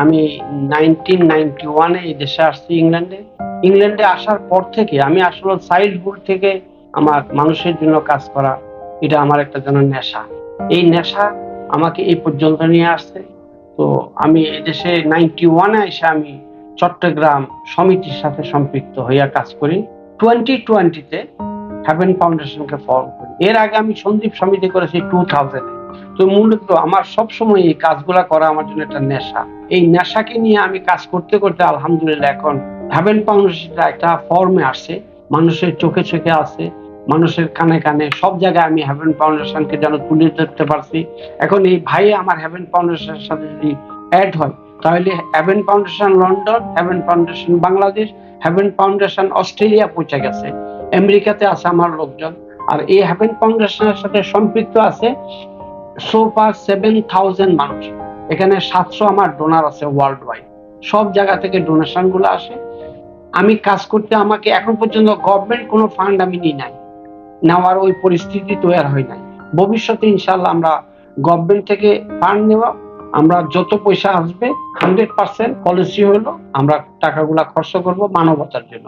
আমি nineteen ninety ওয়ানে এই দেশে আসছি ইংল্যান্ডে ইংল্যান্ডে আসার পর থেকে আমি আসলে চাইল্ডহুড থেকে আমার মানুষের জন্য কাজ করা, এটা আমার একটা যেন নেশা। এই নেশা আমাকে এই পর্যন্ত নিয়ে আসছে। তো আমি এই দেশে নাইনটি ওয়ানে এসে আমি চট্টগ্রাম সমিতির সাথে সম্পৃক্ত হইয়া কাজ করি। টোয়েন্টি টোয়েন্টিতে হ্যাভেন ফাউন্ডেশনকে ফর্ম করি। এর আগে আমি সন্দীপ সমিতি করেছি টু থাউজেন্ডে তো মূলত আমার সবসময় এই কাজগুলা করা আমার জন্য একটা নেশা। এই নেশাকে নিয়ে আমি কাজ করতে করতে আলহামদুলিল্লাহ এখন হ্যাভেন ফাউন্ডেশনটা একটা ফর্মে আসছে। মানুষের চোখে চোখে আছে, মানুষের কানে কানে সব জায়গায় আমি হ্যাভেন ফাউন্ডেশনকে যেন তুলে ধরতে পারছি। এখন এই ভাই আমার হ্যাভেন ফাউন্ডেশনের সাথে যদি অ্যাড হয়, তাহলে Haven Foundation London Haven Foundation Bangladesh Haven Foundation Australia পৌঁছে গেছে। আমেরিকাতে আছে আমার লোকজন। আর এই হ্যাভেন ফাউন্ডেশনের সাথে সম্পৃক্ত আছে সোফা সেভেন থাউজেন্ড মানুষ। এখানে সাতশো আমার ডোনার আছে ওয়ার্ল্ড ওয়াইড সব জায়গা থেকে ডোনেশনগুলো আসে। আমি কাজ করতে আমাকে এখন পর্যন্ত গভর্নমেন্ট কোনো ফান্ড আমি নিই নাই। নেওয়ার ওই পরিস্থিতি তৈরি হয় নাই। ভবিষ্যতে ইনশাল্লাহ আমরা গভর্নমেন্ট থেকে ফান্ড নেওয়া আমরা যত পয়সা আসবে হান্ড্রেড পার্সেন্ট পলিসি হলো, আমরা টাকাগুলা খরচ করব মানবতার জন্য।